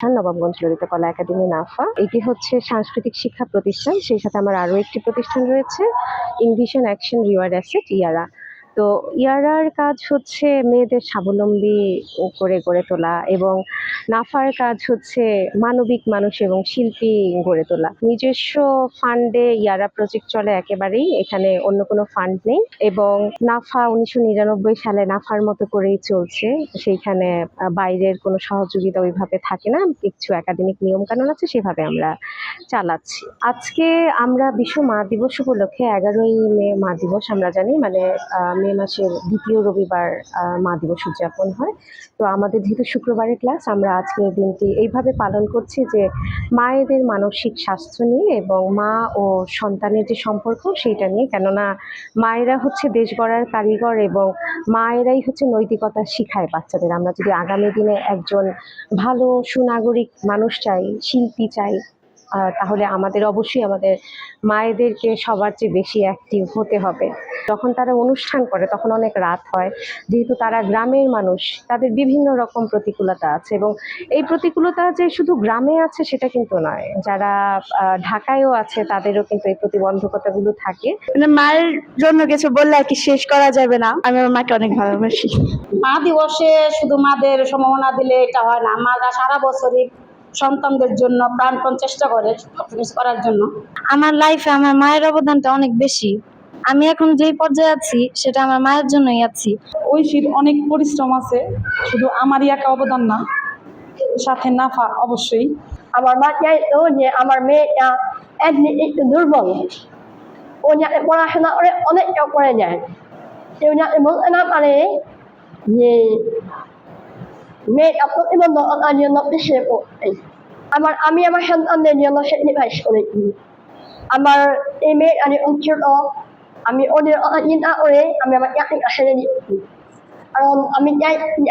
নবাবগঞ্জ ললিত কলা একাডেমি, নাফা। এটি হচ্ছে সাংস্কৃতিক শিক্ষা প্রতিষ্ঠান। সেই সাথে আমার আরও একটি প্রতিষ্ঠান রয়েছে ইনভিশন অ্যাকশন রিওয়ার্ড অ্যাসেট ইয়ারা। তো ইয়ারার কাজ হচ্ছে মেয়েদের স্বাবলম্বী করে গড়ে তোলা এবং নাফার কাজ হচ্ছে মানবিক মানুষ এবং শিল্পী গড়ে তোলা। নিজস্ব ফান্ডে ইয়ারা প্রজেক্ট চলে একেবারেই, এখানে অন্য কোনো ফান্ড নেই এবং নাফা উনিশশো নিরানব্বই সালে নাফার মতো করেই চলছে। সেইখানে বাইরের কোনো সহযোগিতা ওইভাবে থাকে না, কিছু একাডেমিক নিয়ম কানুন আছে, সেভাবে আমরা চালাচ্ছি। আজকে আমরা বিশ্ব মা দিবস উপলক্ষে এগারোই মে মা দিবস আমরা জানি মানে মে মাসের দ্বিতীয় রবিবার মা দিবস উদযাপন হয়। তো আমাদের যেহেতু শুক্রবারের ক্লাস, আমরা আজকে এই দিনটি এইভাবে পালন করছি যে মায়েদের মানসিক স্বাস্থ্য নিয়ে এবং মা ও সন্তানের যে সম্পর্ক সেইটা নিয়ে। কেননা মায়েরা হচ্ছে দেশ গড়ার কারিগর এবং মায়েরাই হচ্ছে নৈতিকতা শিখায় বাচ্চাদের। আমরা যদি আগামী দিনে একজন ভালো সুনাগরিক মানুষ চাই, শিল্পী চাই তাহলে আমাদের অবশ্যই আমাদের মায়েদেরকে সবার চেয়ে বেশি অ্যাক্টিভ হতে হবে। যখন তারা অনুষ্ঠান করে তখন অনেক রাত হয়। যেহেতু তারা গ্রামের মানুষ তাদের বিভিন্ন রকম প্রতিকূলতা আছে এবং এই প্রতিকূলতা যে শুধু গ্রামে আছে সেটা কিন্তু নয় যারা ঢাকায়ও আছে তাদেরও কিন্তু এই প্রতিবন্ধকতাগুলো থাকে। মানে মায়ের জন্য কিছু বললে আর কি শেষ করা যাবে না। আমি আমার মাকে অনেক ভালোবাসি। মা দিবসে শুধু মাদের সম্ভাবনা দিলে এটা হয় না। মারা সারা বছরই সন্তানদের জন্য প্রাণপণ চেষ্টা করে সবকিছু করার জন্য। আমার লাইফে আমার মায়ের অবদানটা অনেক বেশি। আমি এখন যেই পর্যায়ে আছি সেটা আমার মায়ের জন্যই আছি। ঐশীর অনেক পরিশ্রম আছে শুধু আমারই একা অবদান না সাথে নাফা অবশ্যই। আমার মা চাইতো যে আমার মেয়েটা একদিন একটু দুর্বল। ও যাতে পড়াশোনা করে অনেকটা করে যায় কেউ যাতে বলতে না পারে যে মেয়েটা প্রতিবন্ধকতার জন্য পিছিয়ে পড়ছে আমার, আমি আমার সন্তানদের জন্য স্যাক্রিফাইস করেছি আমার এই মেয়েটা যখন ছোট আমি ওদের চিন্তা করে আমি আমার চাকরিটা ছেড়ে দিচ্ছি কারণ আমি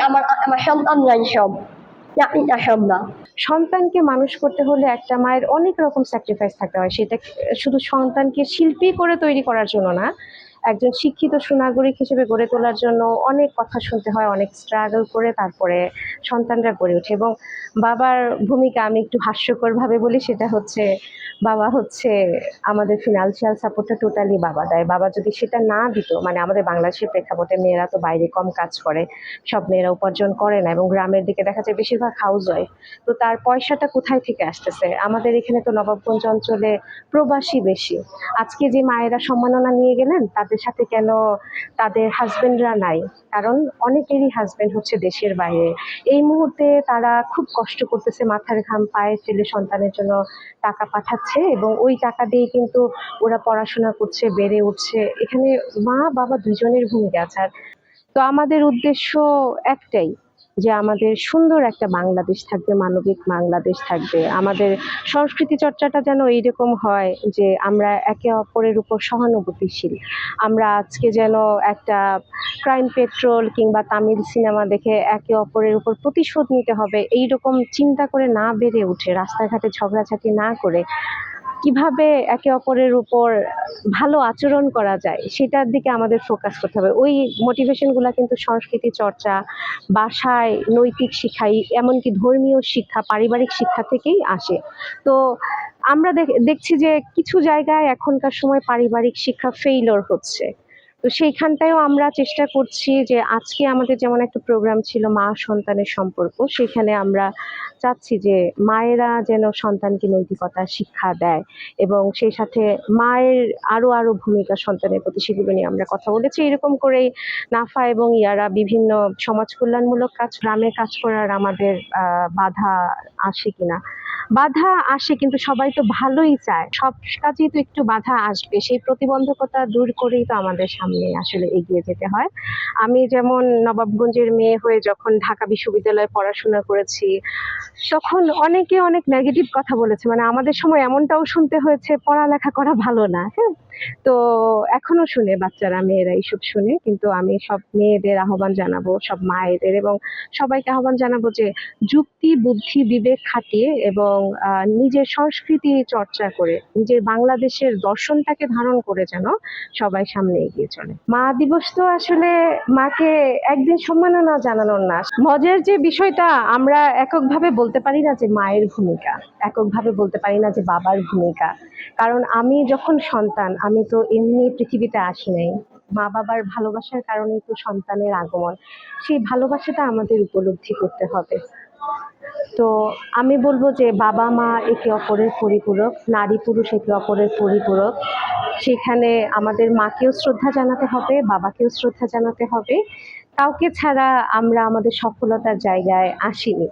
আমার আমার সন্তানরাই সব। চাকরিটা না। সন্তানকে মানুষ করতে হলে একটা মায়ের অনেক রকম স্যাক্রিফাইস থাকতে হয়। সেটা শুধু সন্তানকে শিল্পী করে তৈরি করার জন্য না, একজন শিক্ষিত সুনাগরিক হিসেবে গড়ে তোলার জন্য অনেক কথা শুনতে হয়, অনেক স্ট্রাগল করে, তারপরে সন্তানরা গড়ে ওঠে এবং বাবার ভূমিকা আমি একটু হাস্যকরভাবে বলি, সেটা হচ্ছে বাবা হচ্ছে আমাদের ফিনান্সিয়াল সাপোর্টটা টোটালি বাবা দেয়। বাবা যদি সেটা না দিত মানে আমাদের বাংলাদেশের প্রেক্ষাপটে মেয়েরা তো বাইরে কম কাজ করে, সব মেয়েরা উপার্জন করে না এবং গ্রামের দিকে দেখা যায় বেশিরভাগ হাউস ওয়াইফ তো তার পয়সাটা কোথায় থেকে আসতেছে? আমাদের এখানে তো নবাবগঞ্জ অঞ্চলে প্রবাসী বেশি। আজকে যে মায়েরা সম্মাননা নিয়ে গেলেন, তাদের সাথে কেন তাদের হাজবেন্ডরা নাই? কারণ অনেকেরই হাজবেন্ড হচ্ছে দেশের বাইরে। এই মুহূর্তে তারা খুব কষ্ট করতেছে, মাথার ঘাম পায়ে ছেলে সন্তানের জন্য টাকা পাঠাচ্ছে এবং ওই টাকা দিয়ে কিন্তু ওরা পড়াশোনা করছে, বেড়ে উঠছে। এখানে মা বাবা দুজনের ভূমিকা আছে। আর তো আমাদের উদ্দেশ্য একটাই যে আমাদের সুন্দর একটা বাংলাদেশ থাকবে, মানবিক বাংলাদেশ থাকবে। আমাদের সংস্কৃতি চর্চাটা যেন এইরকম হয় যে আমরা একে অপরের উপর সহানুভূতিশীল। আমরা আজকে যেন একটা ক্রাইম পেট্রোল কিংবা তামিল সিনেমা দেখে একে অপরের উপর প্রতিশোধ নিতে হবে এই রকম চিন্তা করে না বেড়ে উঠে, রাস্তাঘাটে ঝগড়াঝাটি না করে কীভাবে একে অপরের উপর ভালো আচরণ করা যায়, সেটার দিকে আমাদের ফোকাস করতে হবে। ওই মোটিভেশনগুলো কিন্তু সংস্কৃতি চর্চা, বাসায় নৈতিক শিক্ষাই এমনকি ধর্মীয় শিক্ষা, পারিবারিক শিক্ষা থেকেই আসে। তো আমরা দেখ- দেখছি যে কিছু জায়গায় এখনকার সময় পারিবারিক শিক্ষা ফেইলর হচ্ছে। তো সেইখানটায়ও আমরা চেষ্টা করছি যে আজকে আমাদের যেমন একটা প্রোগ্রাম ছিল মা সন্তানের সম্পর্ক, সেখানে আমরা চাচ্ছি যে মায়েরা যেন সন্তানকে নৈতিকতা, শিক্ষা দেয় এবং সেই সাথে মায়ের আরও আরও ভূমিকা সন্তানের প্রতি সেগুলো নিয়ে আমরা কথা বলেছি। এরকম করেই নাফা এবং ইয়ারা বিভিন্ন সমাজ কল্যাণমূলক কাজ, গ্রামে কাজ করার আমাদের বাধা আসে কিনা? বাধা আসে কিন্তু সবাই তো ভালোই চায়। সব কাজেই তো একটু বাধা আসবে। সেই প্রতিবন্ধকতা দূর করেই তো আমাদের সামনে আসলে এগিয়ে যেতে হয়। আমি যেমন নবাবগঞ্জের মেয়ে হয়ে যখন ঢাকা বিশ্ববিদ্যালয়ে পড়াশোনা করেছি তখন অনেকে অনেক নেগেটিভ কথা বলেছে। মানে আমাদের সময় এমনটাও শুনতে হয়েছে, পড়ালেখা করা ভালো না হ্যাঁ? তো এখনও শুনে বাচ্চারা, মেয়েরা এইসব শুনে। কিন্তু আমি সব মেয়েদের আহ্বান জানাব, সব মায়েদের এবং সবাইকে আহ্বান জানাব যে যুক্তি, বুদ্ধি, বিবেক খাটিয়ে এবং নিজের সংস্কৃতি চর্চা করে, নিজের বাংলাদেশের দর্শনটাকে ধারণ করে যেন সবাই সামনে এগিয়ে চলে। মা দিবস তো আসলে মাকে একদিন সম্মাননা জানানোর না। মজার যে বিষয়টা আমরা এককভাবে বলতে পারি না যে মায়ের ভূমিকা, এককভাবে বলতে পারি না যে বাবার ভূমিকা। কারণ আমি যখন সন্তান, আমি তো এমনি পৃথিবীতে আসি নাই। মা বাবার ভালোবাসার কারণেই তো সন্তানের আগমন। সেই ভালোবাসাটা আমাদের উপলব্ধি করতে হবে। তো আমি বলব যে বাবা মা একে অপরের পরিপূরক, নারী পুরুষ একে অপরের পরিপূরক। সেখানে আমাদের মাকেও শ্রদ্ধা জানাতে হবে, বাবাকেও শ্রদ্ধা জানাতে হবে। কাউকে ছাড়া আমরা আমাদের সফলতার জায়গায় আসিনি।